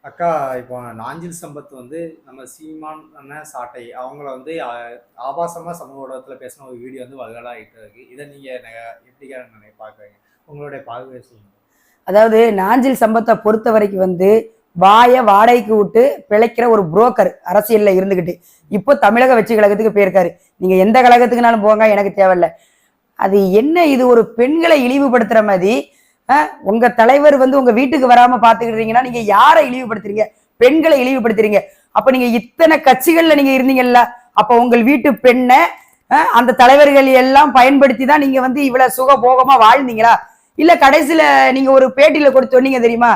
அக்கா இப்போ நாஞ்சில் சம்பத் வந்து நம்ம சீமான் அண்ணன் சாட்டை அவங்கள வந்து ஆபாசமாக சமூக ஊடகத்தில் பேசின ஒரு வீடியோ வந்து வல்கலாகிட்டு இருக்கு. இதை நீங்கள் நெ- நினை பார்க்குறீங்க? உங்களுடைய பார்வை சொல்லுங்க. அதாவது நாஞ்சில் சம்பத்தை பொறுத்த வரைக்கும் வந்து வாயை வாடகைக்கு விட்டு பிழைக்கிற ஒரு புரோக்கர் அரசியலில் இருந்துக்கிட்டு இப்போ தமிழக வெற்றி கழகத்துக்கு போயிருக்காரு. நீங்கள் எந்த கழகத்துக்குனாலும் போங்க எனக்கு தேவையில்ல. அது என்ன இது ஒரு பெண்களை இழிவுபடுத்துகிற மாதிரி உங்க தலைவர் வந்து உங்க வீட்டுக்கு வராம பாத்துக்கிட்டீங்கன்னா நீங்க யாரை இழிவுபடுத்துறீங்க? பெண்களை இழிவுபடுத்துறீங்க. அப்ப நீங்க இத்தனை கட்சிகள்ல நீங்க இருந்தீங்கல்ல? அப்ப உங்கள் வீட்டு பெண்ணை அந்த தலைவர்கள் எல்லாம் பயன்படுத்தி தான் நீங்க வந்து இவ்வளவு சுகபோகமா வாழ்ந்தீங்களா? இல்ல கடைசியில நீங்க ஒரு பேட்டியில கொடுத்து சொன்னீங்க தெரியுமா?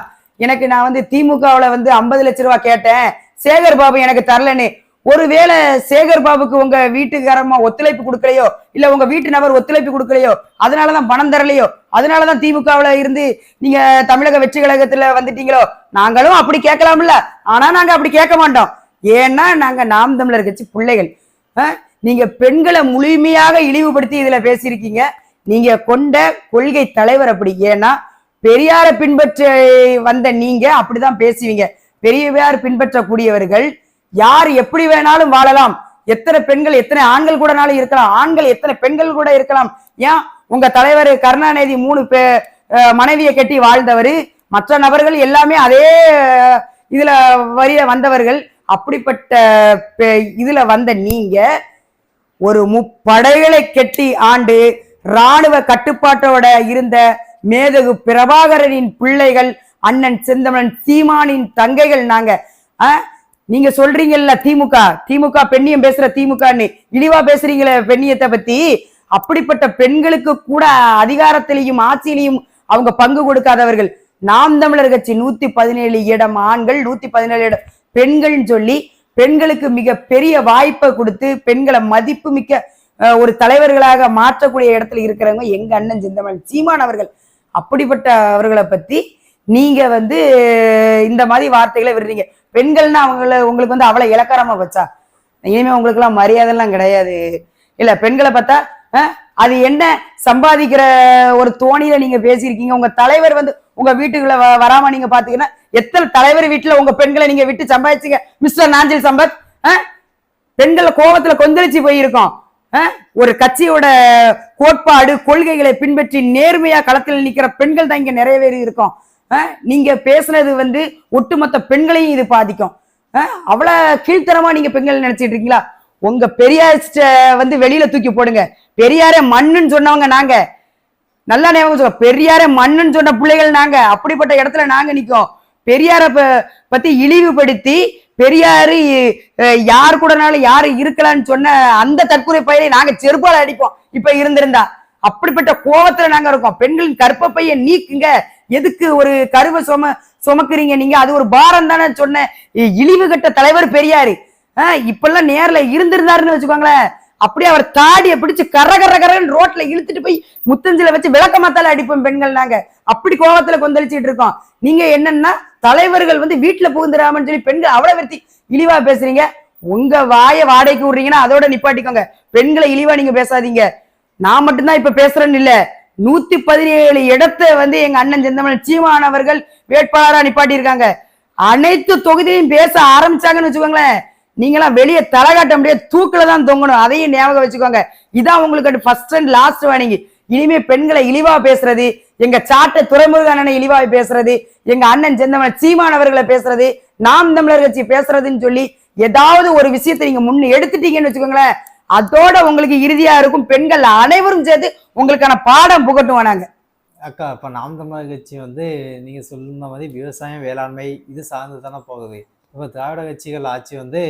எனக்கு நான் வந்து திமுகவுல வந்து ஐம்பது லட்ச ரூபா கேட்டேன். சேகர் பாபு எனக்கு தரலன்னு. ஒருவேளை சேகர் பாபுக்கு உங்க வீட்டுக்காரமா ஒத்துழைப்பு கொடுக்கலையோ இல்ல உங்க வீட்டு நபர் ஒத்துழைப்பு கொடுக்கலையோ அதனாலதான் பணம் தரலையோ அதனாலதான் திமுகவுல இருந்து நீங்க தமிழக வெற்றி கழகத்துல வந்துட்டீங்களோ நாங்களும் அப்படி கேட்கலாம்ல. ஆனா நாங்க அப்படி கேட்க மாட்டோம். ஏன்னா நாங்க நாம் தமிழர் கட்சி பிள்ளைகள். நீங்க பெண்களை முழுமையாக இழிவுபடுத்தி இதுல பேசியிருக்கீங்க. நீங்க கொண்ட கொள்கை தலைவர் அப்படி. ஏன்னா பெரியாரை பின்பற்ற வந்த நீங்க அப்படிதான் பேசுவீங்க. பெரியார் பின்பற்றக்கூடியவர்கள் யார் எப்படி வேணாலும் வாழலாம். எத்தனை பெண்கள் எத்தனை ஆண்கள் கூடனாலும் இருக்கலாம். ஆண்கள் எத்தனை பெண்கள் கூட இருக்கலாம். ஏன்? உங்க தலைவர் கருணாநிதி மூணு பே மனைவியை கட்டி வாழ்ந்தவர். மற்ற நபர்கள் எல்லாமே அதே இதுல வரிய வந்தவர்கள். அப்படிப்பட்ட பெ- இதுல வந்த நீங்க ஒரு முப்படைகளை கெட்டி ஆண்டு ராணுவ கட்டுப்பாட்டோட இருந்த மேதகு பிரபாகரனின் பிள்ளைகள் அண்ணன் செந்தமன் சீமானின் தங்கைகள் நாங்க. ஆ? நீங்க சொல்றீங்கல்ல திமுக. திமுக பெண்ணியம் பேசுற திமுகன்னு இழிவா பேசுறீங்களே பெண்ணியத்தை பத்தி? அப்படிப்பட்ட பெண்களுக்கு கூட அதிகாரத்திலையும் ஆட்சியிலையும் அவங்க பங்கு கொடுக்காதவர்கள். நாம் தமிழர் கட்சி நூத்தி பதினேழு இடம் ஆண்கள் நூத்தி பதினேழு இடம். பெண்கள்னு சொல்லி பெண்களுக்கு மிக பெரிய வாய்ப்பை கொடுத்து பெண்களை மதிப்பு மிக்க ஒரு தலைவர்களாக மாற்றக்கூடிய இடத்துல இருக்கிறவங்க எங்க அண்ணன் சிந்தமன் சீமான் அவர்கள். அப்படிப்பட்ட அவர்களை பத்தி நீங்க வந்து இந்த மாதிரி வார்த்தைகளை விடுறீங்க. பெண்கள்னா அவங்கள உங்களுக்கு வந்து அவ்வளோ இலக்காரமா வச்சா. இனிமே உங்களுக்கு எல்லாம் மரியாதை எல்லாம் கிடையாது. இல்ல பெண்களை பார்த்தா அது என்ன சம்பாதிக்கிற ஒரு தோணியில நீங்க பேசியிருக்கீங்க. உங்க தலைவர் வந்து உங்க வீட்டுக்குள்ள வ- வராம நீங்க பாத்தீங்கன்னா எத்தனை தலைவர் வீட்டுல உங்க பெண்களை நீங்க விட்டு சம்பாதிச்சீங்க? மிஸ்டர் நாஞ்சில் சம்பத் பெண்களை கோபத்துல கொந்தளிச்சு போயிருக்கோம். ஒரு கட்சியோட கோட்பாடு கொள்கைகளை பின்பற்றி நேர்மையா களத்தில் நிக்கிற பெண்கள் தான் இங்க நிறைய பேர் இருக்கோம். நீங்க பேசுனது வந்து ஒட்டுமொத்த பெண்களையும் இது பாதிக்கும். அஹ்? அவ்வளவு கீழ்த்தரமா நீங்க பெண்கள் நினைச்சிட்டு இருக்கீங்களா? உங்க பெரியார் வந்து வெளியில தூக்கி போடுங்க. பெரியாரே மண்ணுன்னு சொன்னவங்க நாங்க. நல்லா ஞாபகம் சொல்ல பெரியார மண்ணுன்னு சொன்ன பிள்ளைகள் நாங்க. அப்படிப்பட்ட இடத்துல நாங்க நிக்கோம். பெரியார ப- பத்தி இழிவுபடுத்தி பெரியாரு யார் கூடனாலும் யாரு இருக்கலாம்னு சொன்ன அந்த தற்கொலை பயிரை நாங்க செருப்பால அடிப்போம். இப்ப இருந்திருந்தா. அப்படிப்பட்ட கோவத்துல நாங்க இருக்கோம். பெண்களின் கற்பப்பையை நீக்குங்க. எதுக்கு ஒரு கருவை சும சுமக்குறீங்க? நீங்க அது ஒரு பாரம் தானே சொன்ன இழிவு கட்ட தலைவர் பெரியாரு. இப்பெல்லாம் நேர்ல இருந்திருந்தாருன்னு வச்சுக்கோங்களேன். அப்படியே அவர் தாடியை பிடிச்சு கர கர கரன்னு ரோட்ல இழுத்துட்டு போய் முத்தஞ்சில வச்சு விளக்கமாத்தால அடிப்போம் பெண்கள் நாங்க. அப்படி கோபத்துல கொந்தளிச்சிட்டு இருக்கோம். நீங்க என்னன்னா தலைவர்கள் வந்து வீட்டுல புகுந்துடாமன்னு சொல்லி பெண்கள் அவ்வளவு வெறுத்தி இழிவா பேசுறீங்க. உங்க வாயை வாடகைக்கு விடுறீங்கன்னா அதோட நிப்பாட்டிக்கோங்க. பெண்களை இழிவா நீங்க பேசாதீங்க. நான் மட்டும்தான் இப்ப பேசுறேன்னு இல்ல. நூத்தி பதினேழு இடத்தை வந்து எங்க அண்ணன் செந்தமன் சீமான் அவர்கள் வேட்பாளராக நிப்பாட்டி இருக்காங்க அனைத்து தொகுதியும் பேச ஆரம்பிச்சாங்கன்னு வச்சுக்கோங்களேன். நீங்களாம் வெளியே தலகாட்ட முடியாது தூக்கில தான் தொங்கணும் அதையும் ஞாபகம் வச்சுக்கோங்க. இதான் உங்களுக்கு ஃபர்ஸ்ட் அண்ட் லாஸ்ட் வாணிங்க இனிமே பெண்களை இழிவா பேசுறது எங்க சாட்டை துறைமுருக அண்ணனை இழிவா பேசுறது எங்க அண்ணன் செந்தமன் சீமான் அவர்களை பேசுறது நாம் தமிழர் கட்சி பேசுறதுன்னு சொல்லி ஏதாவது ஒரு விஷயத்தை நீங்க முன்னு எடுத்துட்டீங்கன்னு வச்சுக்கோங்களேன். அதோட உங்களுக்கு இறுதியா இருக்கும். பெண்கள் அனைவரும் சேர்த்து உங்களுக்கான பாடம் புகட்டும் நாங்க. அக்கா இப்போ நாம் தமிழர் கட்சி வந்து நீங்கள் சொன்ன மாதிரி விவசாயம் வேளாண்மை இது சார்ந்து தானே போகுது. இப்போ திராவிட கட்சிகள் ஆட்சி வந்து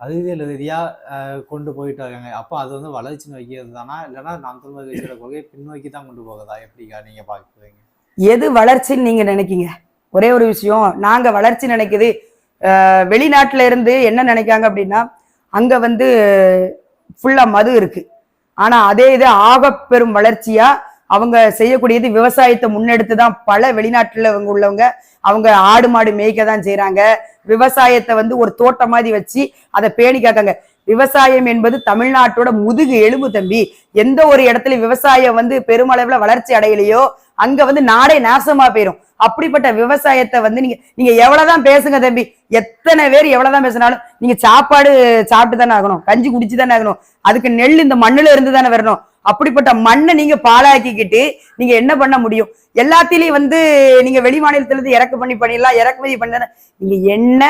அறிவியல் ரீதியாக கொண்டு போயிட்டு இருக்காங்க. அப்போ அது வந்து வளர்ச்சி நோக்கியது தானா இல்லைன்னா நாம் தமிழர் கட்சியோட கொள்கை பின்னோக்கி தான் கொண்டு போகுதா? எப்படிக்கா நீங்கள் பார்க்குறீங்க? எது வளர்ச்சின்னு நீங்க நினைக்கீங்க? ஒரே ஒரு விஷயம் நாங்க வளர்ச்சி நினைக்குது. வெளிநாட்டுல இருந்து என்ன நினைக்காங்க அப்படின்னா அங்க வந்து ஃபுல்லா மது இருக்கு. ஆனா அதே இது ஆக பெரும் வளர்ச்சியா அவங்க செய்யக்கூடியது விவசாயத்தை முன்னெடுத்து தான் பல வெளிநாட்டுல அவங்க உள்ளவங்க அவங்க ஆடு மாடு மேய்க்க தான் செய்யறாங்க விவசாயத்தை வந்து ஒரு தோட்டம் மாதிரி வச்சு அதை பேணி காக்காங்க விவசாயம் என்பது தமிழ்நாட்டோட முதுகு எலும்பு தம்பி. எந்த ஒரு இடத்துல விவசாயம் வந்து பெருமளவுல வளர்ச்சி அடையலையோ அங்க வந்து நாடே நாசமா போயிடும் அப்படிப்பட்ட விவசாயத்தை வந்து நீங்க நீங்க எவ்வளவுதான் பேசுங்க தம்பி. எத்தனை பேர் எவ்வளவுதான் பேசினாலும் நீங்க சாப்பாடு சாப்பிட்டு தானே ஆகணும். கஞ்சி குடிச்சு தானே ஆகணும். அதுக்கு நெல் இந்த மண்ணுல இருந்து தானே வரணும். அப்படிப்பட்ட மண்ணை நீங்க பாழாக்கிக்கிட்டு நீங்க என்ன பண்ண முடியும்? எல்லாத்திலையும் வந்து நீங்க வெளி மாநிலத்துல இருந்து இறக்கு பண்ணி பண்ணிடலாம் இறக்குமதி பண்ண நீங்க என்ன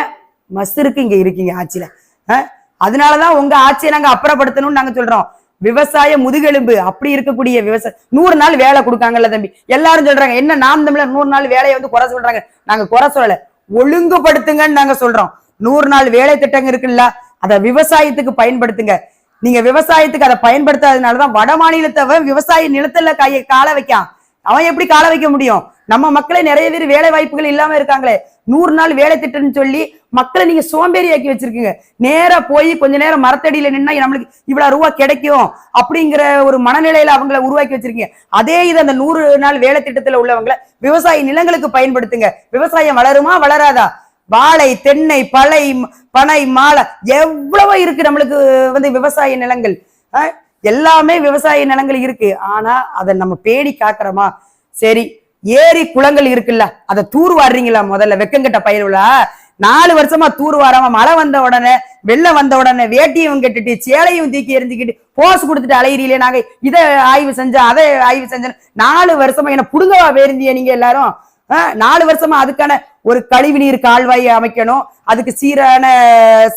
மசருக்கு இங்க இருக்கீங்க ஆட்சியில? ஆஹ் அதனாலதான் உங்க ஆட்சியை நாங்க அப்புறப்படுத்தணும்னு நாங்க சொல்றோம். விவசாய முதுகெலும்பு அப்படி இருக்கக்கூடிய விவசாய நூறு நாள் வேலை கொடுக்காங்கல்ல தம்பி. எல்லாரும் சொல்றாங்க என்ன நாம் தமிழர் நூறு நாள் வேலையை வந்து குறை சொல்றாங்க? நாங்க குறை சொல்லல. ஒழுங்குபடுத்துங்கன்னு நாங்க சொல்றோம். நூறு நாள் வேலை திட்டங்க இருக்குல்ல அதை விவசாயத்துக்கு பயன்படுத்துங்க. நீங்க விவசாயத்துக்கு அதை பயன்படுத்தாததுனாலதான் வட மாநிலத்தவன் விவசாய நிலத்துல கையை கால வைக்கான். அவன் எப்படி கால வைக்க முடியும்? நம்ம மக்களே நிறைய பேர் வேலை வாய்ப்புகள் இல்லாம இருக்காங்களே. நூறு நாள் வேலை திட்டம்னு சொல்லி மக்களை நீங்க சோம்பேறியாக்கி வச்சிருக்கீங்க. நேரா போய் கொஞ்ச நேரம் மரத்தடியில நின்னா நம்மளுக்கு இவ்வளவு ரூபா கிடைக்கும் அப்படிங்கிற ஒரு மனநிலையில அவங்கள உருவாக்கி வச்சிருக்கீங்க. அதே இது அந்த நூறு நாள் வேலை திட்டத்துல உள்ளவங்களை விவசாய நிலங்களுக்கு பயன்படுத்துங்க. விவசாயம் வளருமா வளராதா? வாழை தென்னை பழை பனை மாலை எவ்வளவோ இருக்கு நம்மளுக்கு வந்து விவசாய நிலங்கள். எல்லாமே விவசாய நிலங்கள் இருக்கு. ஆனா அதை நம்ம பேணி காக்குறோமா? சரி ஏரி குளங்கள் இருக்குல்ல அதை தூர்வாடுறீங்களா முதல்ல? வெக்கங்கட்ட பயிர்களா? நாலு வருஷமா தூர்வாராம மழை வந்த உடனே வெள்ளம் வந்த உடனே வேட்டியும் கெட்டுட்டு சேலையும் தூக்கி எரிஞ்சுக்கிட்டு போஸ் கொடுத்துட்டு அலையிறீங்களே நாங்க இதை ஆய்வு செஞ்சோம் அதை ஆய்வு செஞ்சோம் நாலு வருஷமா என்ன புடுங்கவா பேருந்திய நீங்க எல்லாரும்? ஆஹ், நாலு வருஷமா அதுக்கான ஒரு கழிவுநீர் கால்வாயை அமைக்கணும் அதுக்கு சீரான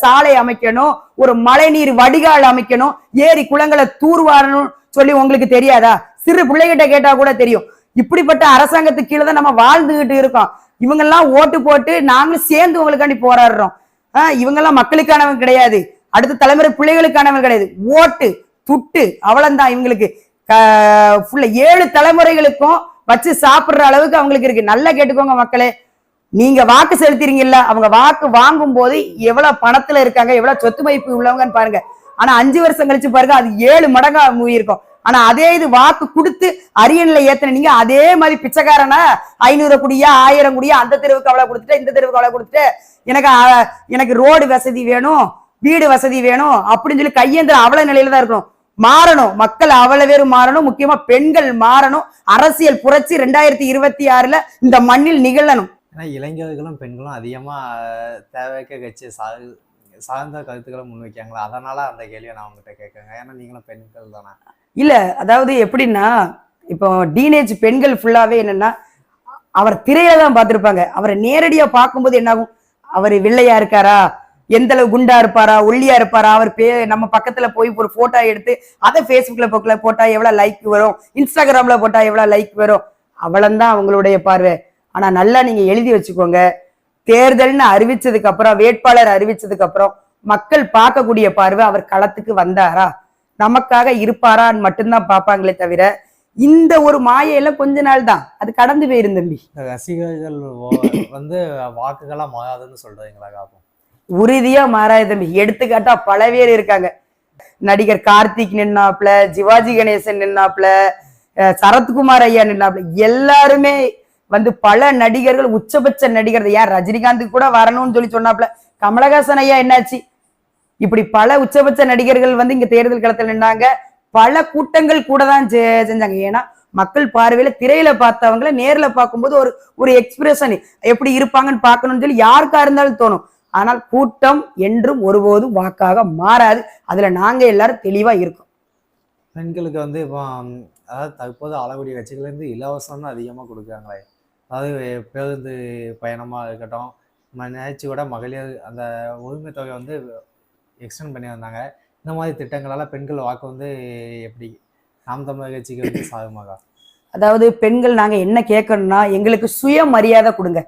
சாலை அமைக்கணும் ஒரு மழைநீர் வடிகால் அமைக்கணும் ஏரி குளங்களை தூர்வாரணும் சொல்லி உங்களுக்கு தெரியாதா? சிறு பிள்ளைகிட்ட கேட்டா கூட தெரியும். இப்படிப்பட்ட அரசாங்கத்துக்கு கீழே தான் நம்ம வாழ்ந்துகிட்டு இருக்கோம். இவங்கெல்லாம் ஓட்டு போட்டு நாங்களும் சேர்ந்து உங்களுக்காண்டி போராடுறோம். ஆஹ் இவங்கெல்லாம் மக்களுக்கானவங்க கிடையாது. அடுத்த தலைமுறை பிள்ளைகளுக்கானவங்க கிடையாது. ஓட்டு துட்டு அவ்வளவுதான் இவங்களுக்கு. ஃபுல்லா ஏழு தலைமுறைகளுக்கும் வச்சு சாப்பிடுற அளவுக்கு அவங்களுக்கு இருக்கு. நல்லா கேட்டுக்கோங்க மக்களே. நீங்க வாக்கு செலுத்திறீங்கல்ல அவங்க வாக்கு வாங்கும் போது எவ்வளவு பணத்துல இருக்காங்க எவ்வளவு சொத்து மதிப்பு உள்ளவங்கன்னு பாருங்க. ஆனா அஞ்சு வருஷம் கழிச்சு பாருங்க அது ஏழு மடங்கா இருக்கும் ஆனா அதே இது வாக்கு கொடுத்து அரியணையில ஏத்தன நீங்க அதே மாதிரி பிச்சைக்காரனா ஐநூறு குடியா ஆயிரம் குடியா அந்த தெருவுக்கு அவ்வளவு கொடுத்துட்டு இந்த தெருவுக்கு அவ்வளவு கொடுத்துட்டு எனக்கு எனக்கு ரோடு வசதி வேணும் வீடு வசதி வேணும் அப்படின்னு சொல்லி கையேந்திர அவ்வளவு நிலையில தான் இருக்கணும். மாறணும். மக்கள் அவ்வளவு பேரும் மாறணும். முக்கியமா பெண்கள் மாறணும். அரசியல் புரட்சி ரெண்டாயிரத்தி இருபத்தி ஆறுல இந்த மண்ணில் நிகழணும். ஏன்னா இளைஞர்களும் பெண்களும் அதிகமா தேவைக்க கட்சி சார்ந்த கருத்துக்களை முன்வைக்காங்களா அதனால அந்த கேள்வியை நான் உங்ககிட்ட கேட்கறேன் ஏன்னா நீங்களும் பெண்கள் தானே. இல்லை அதாவது எப்படின்னா இப்போ டீனேஜ் பெண்கள் ஃபுல்லாகவே என்னன்னா அவர் திரையில தான் பார்த்துருப்பாங்க. அவரை நேரடியாக பார்க்கும்போது என்னாகும்? அவர் வெள்ளையா இருக்காரா? எந்த அளவு குண்டா இருப்பாரா? ஒல்லியா இருப்பாரா? அவர் பே நம்ம பக்கத்துல போய் ஒரு போட்டோ எடுத்து அதை ஃபேஸ்புக்ல போக்கல போட்டா எவ்வளவு லைக் வரும்? இன்ஸ்டாகிராம்ல போட்டா எவ்வளவு லைக் வரும்? அவ்வளவுதான் அவங்களுடைய பார்வை. ஆனா நல்லா நீங்க எழுதி வச்சுக்கோங்க. தேர்தல்னு அறிவிச்சதுக்கு அப்புறம் வேட்பாளர் அறிவிச்சதுக்கு அப்புறம் மக்கள் பார்க்கக்கூடிய பார்வை அவர் களத்துக்கு வந்தாரா? நமக்காக இருப்பாரான்னு மட்டும்தான் பார்ப்பாங்களே தவிர இந்த ஒரு மாயையெல்லாம் கொஞ்ச நாள் தான். அது கடந்து போயிரும் தம்பி. ரசிகர்கள் வந்து வாக்குகளா மாறாதுன்னு சொல்றீங்களா காப்போம்? உறுதியா மாறாது தம்பி. எடுத்துக்காட்டா பல பேர் இருக்காங்க. நடிகர் கார்த்திக் நின்னாப்ல சிவாஜி கணேசன் நின்னாப்ல சரத்குமார் ஐயா நின்னாப்ல. எல்லாருமே வந்து பல நடிகர்கள் உச்சபட்ச நடிகர் ஏன் ரஜினிகாந்த் கூட வரணும்னு சொல்லி சொன்னாப்ல. கமலஹாசன் ஐயா என்னாச்சு? இப்படி பல உச்சபட்ச நடிகர்கள் வந்து இங்க தேர்தல் களத்தில் நின்றாங்க பல கூட்டங்கள் கூட தான் செ- செஞ்சாங்க. ஏன்னா மக்கள் பார்வையில திரையில பார்த்தவங்கள நேர்ல பார்க்கும்போது ஒரு ஒரு எக்ஸ்பிரஷன் எப்படி இருப்பாங்கன்னு பார்க்கணும்னு சொல்லி யாருக்கா இருந்தாலும் தோணும். ஆனால் கூட்டம் என்றும் ஒருபோதும் வாக்காக மாறாது. அதுல நாங்க எல்லாரும் தெளிவா இருக்கோம். பெண்களுக்கு வந்து இப்போ அதாவது தற்போது ஆளக்கூடிய கட்சிகள்லேருந்து தான் அதிகமாக கொடுக்குறாங்களே. அதாவது பேருந்து பயணமாக இருக்கட்டும் ம- கூட மகளிர் அந்த உரிமை தொகை வந்து எக்ஸ்டெண்ட் பண்ணி வந்தாங்க இந்த மாதிரி திட்டங்களால் பெண்கள் வாக்கு வந்து எப்படி? நாம் தமிழர் கட்சிக்கு வந்து சாதகமாகா? அதாவது பெண்கள் நாங்கள் என்ன கேட்கணும்னா எங்களுக்கு சுயமரியாதை கொடுங்க.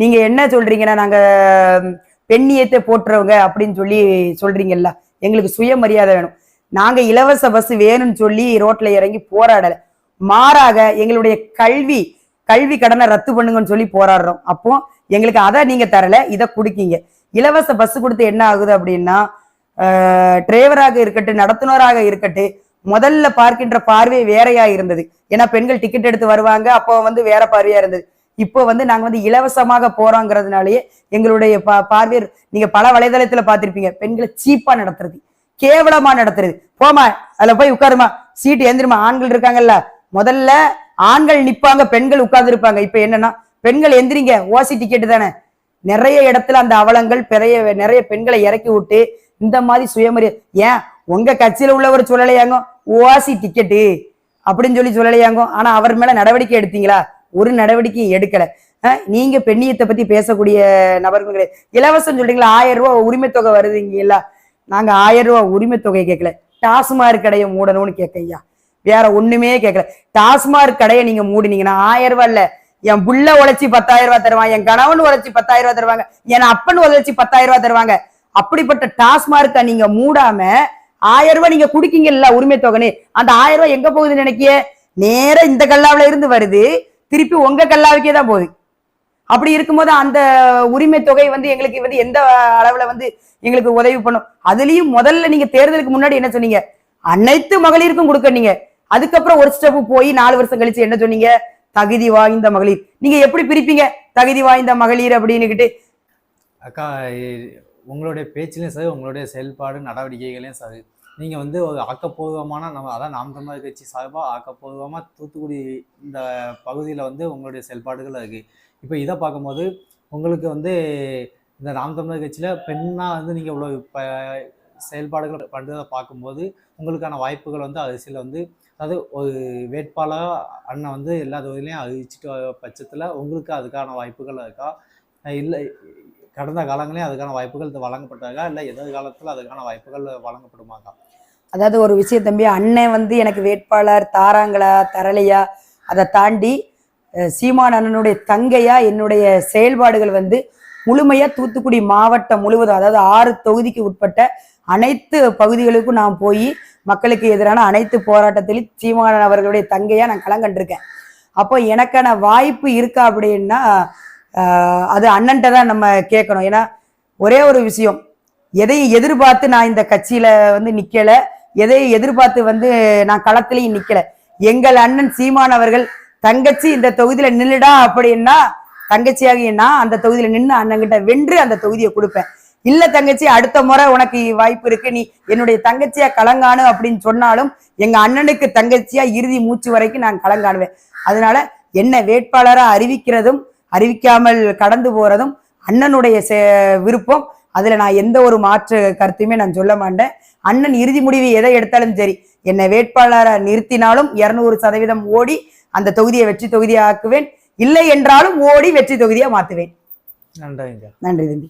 நீங்கள் என்ன சொல்கிறீங்கன்னா நாங்கள் பெண்ணியத்தை போட்டுறவங்க அப்படின்னு சொல்லி சொல்கிறீங்கல்ல எங்களுக்கு சுயமரியாதை வேணும். நாங்கள் இலவச பஸ் வேணும்னு சொல்லி ரோட்டில் இறங்கி போராடலை. மாறாக எங்களுடைய கல்வி கல்வி கடனை ரத்து பண்ணுங்கன்னு சொல்லி போராடுறோம். அப்போ எங்களுக்கு அதை நீங்கள் தரலை இதை கொடுக்கீங்க. இலவச பஸ் கொடுத்து என்ன ஆகுது அப்படின்னா டிரைவராக இருக்கட்டும் நடத்துனராக இருக்கட்டும் முதல்ல பார்க்கின்ற பார்வை வேறையா இருந்தது. ஏன்னா பெண்கள் டிக்கெட் எடுத்து வருவாங்க அப்போ வந்து வேற பார்வையா இருந்தது. இப்போ வந்து நாங்க வந்து இலவசமாக போறோங்கிறதுனாலயே எங்களுடைய பா பார்வை நீங்க பல வலைதளத்துல பார்த்துருப்பீங்க பெண்களை சீப்பா நடத்துறது கேவலமா நடத்துறது. போமா அதுல போய் உட்காருமா சீட்டு எந்திரமா ஆண்கள் இருக்காங்கல்ல முதல்ல ஆண்கள் நிப்பாங்க பெண்கள் உட்கார்ந்து இருப்பாங்க இப்ப என்னன்னா பெண்கள் எந்திரிங்க ஓசி டிக்கெட் தானே. நிறைய இடத்துல அந்த அவலங்கள் பெரிய நிறைய பெண்களை இறக்கி விட்டு இந்த மாதிரி சுயமரியாதை ஏன்? உங்க கட்சியில உள்ளவர் சொல்லலையாங்க? ஓசி டிக்கெட்டு அப்படின்னு சொல்லி சொல்லலையாங்க? ஆனா அவர் மேல நடவடிக்கை எடுத்தீங்களா? ஒரு நடவடிக்கையும் எடுக்கல. நீங்க பெண்ணியத்தை பத்தி பேசக்கூடிய நபர்கள் கிடையாது இலவசம் சொல்றீங்களா? ஆயிரம் ரூபாய் உரிமை தொகை வருதுங்களா நாங்க ஆயிரம் ரூபாய் உரிமை தொகை கேட்கல. டாஸ்மாக் கடையை மூடணும்னு கேட்க ஐயா. வேற ஒண்ணுமே கேட்கல. டாஸ்மாக் கடையை நீங்க மூடினீங்கன்னா ஆயிரம் ரூபாய் இல்ல. என் புள்ள உழைச்சி பத்தாயிரம் ரூபாய் தருவான் என் கணவன் உழைச்சி பத்தாயிரம் ரூபாய் தருவாங்க என் அப்பன் உழைச்சி பத்தாயிரம் ரூபாய் தருவாங்க. அப்படிப்பட்ட டாஸ்மார்க்கை நீங்க மூடாம ஆயிரம் ரூபாய் நீங்க குடிக்கீங்கல்ல உரிமை தொகைன்னு. அந்த ஆயிரம் ரூபாய் எங்க போகுதுன்னு நினைக்கிய? நேரா இந்த கல்லாவில இருந்து வருது. திருப்பி உங்க கல்லாவுக்கே தான் போகுது. அப்படி இருக்கும்போது அந்த உரிமை தொகை வந்து எங்களுக்கு வந்து எந்த அளவுல வந்து எங்களுக்கு உதவி பண்ணும்? அதுலயும் முதல்ல நீங்க தேர்தலுக்கு முன்னாடி என்ன சொன்னீங்க? அனைத்து மகளிருக்கும் கொடுக்க நீங்க அதுக்கப்புறம் ஒரு ஸ்டெப் போய் நாலு வருஷம் கழிச்சு என்ன சொன்னீங்க? தகுதி வாய்ந்த மகளிர். நீங்க எப்படி பிரிப்பீங்க? தகுதி வாய்ந்த மகளிர் அப்படின்னுக்கிட்டு அக்கா உங்களுடைய பேச்சிலையும் சரி உங்களுடைய செயல்பாடு நடவடிக்கைகளையும் சரி. நீங்கள் வந்து ஒரு ஆக்கப்பூர்வமான நம்ம அதான் நாம் தமிழர் கட்சி சார்பாக ஆக்கப்பூர்வமாக தூத்துக்குடி இந்த பகுதியில் வந்து உங்களுடைய செயல்பாடுகள் இருக்குது இப்போ இதை பார்க்கும்போது உங்களுக்கு வந்து இந்த நாம் தமிழர் கட்சியில் பெண்ணாக வந்து நீங்கள் இவ்வளோ ப செயல்பாடுகள் பண்ணுறதை பார்க்கும்போது உங்களுக்கான வாய்ப்புகள் வந்து அரசியல் வந்து அதாவது ஒரு வேட்பாளராக அண்ணன் வந்து எல்லா தொகுதியிலையும் அறிவிச்சிட்டு வர பட்சத்தில் உங்களுக்கு அதுக்கான வாய்ப்புகள் இருக்கா? இல்லை கடந்த காலங்களையும் அதுக்கான வாய்ப்புகள் இது வழங்கப்பட்டாக்கா இல்லை எதிர்காலத்தில் அதுக்கான வாய்ப்புகள் வழங்கப்படுமாக்கா? அதாவது ஒரு விஷயம் தம்பி அண்ணன் வந்து எனக்கு வேட்பாளர் தாராங்களா தரலையா அதை தாண்டி சீமான் அண்ணனுடைய தங்கையா என்னுடைய செயல்பாடுகள் வந்து முழுமையா தூத்துக்குடி மாவட்டம் முழுவதும் அதாவது ஆறு தொகுதிக்கு உட்பட்ட அனைத்து பகுதிகளுக்கும் நான் போய் மக்களுக்கு எதிரான அனைத்து போராட்டத்திலும் சீமானன் அவர்களுடைய தங்கையா நான் களங்கண்டிருக்கேன் அப்போ எனக்கான வாய்ப்பு இருக்கா அப்படின்னா அது அண்ணன்ட்ட தான் நம்ம கேட்கணும். ஏன்னா ஒரே ஒரு விஷயம். எதையும் எதிர்பார்த்து நான் இந்த கட்சியில வந்து நிக்கல? எதையும் எதிர்பார்த்து வந்து நான் களத்திலையும் நிக்கல? எங்கள் அண்ணன் சீமான் அவர்கள் தங்கச்சி இந்த தொகுதியில நின்றுடா அப்படின்னா தங்கச்சியாகிய நான் அந்த தொகுதியில நின்று அண்ணன்கிட்ட வென்று அந்த தொகுதியை கொடுப்பேன். இல்ல தங்கச்சி அடுத்த முறை உனக்கு வாய்ப்பு இருக்கு. நீ என்னுடைய தங்கச்சியா கலங்கானு அப்படின்னு சொன்னாலும் எங்க அண்ணனுக்கு தங்கச்சியா இறுதி மூச்சு வரைக்கும் நான் கலங்காணுவேன் அதனால என்ன வேட்பாளரா அறிவிக்கிறதும் அறிவிக்காமல் கடந்து போறதும் அண்ணனுடைய விருப்பம். அதுல நான் எந்த ஒரு மாற்று கருத்துமே நான் சொல்ல மாட்டேன். அண்ணன் இறுதி முடிவு எதை எடுத்தாலும் சரி என்னை வேட்பாளரை நிறுத்தினாலும் இருநூறு சதவீதம் ஓடி அந்த தொகுதியை வெற்றி தொகுதியா ஆக்குவேன் இல்லை என்றாலும் ஓடி வெற்றி தொகுதியா மாத்துவேன். நன்றிங்க நன்றி தம்பி.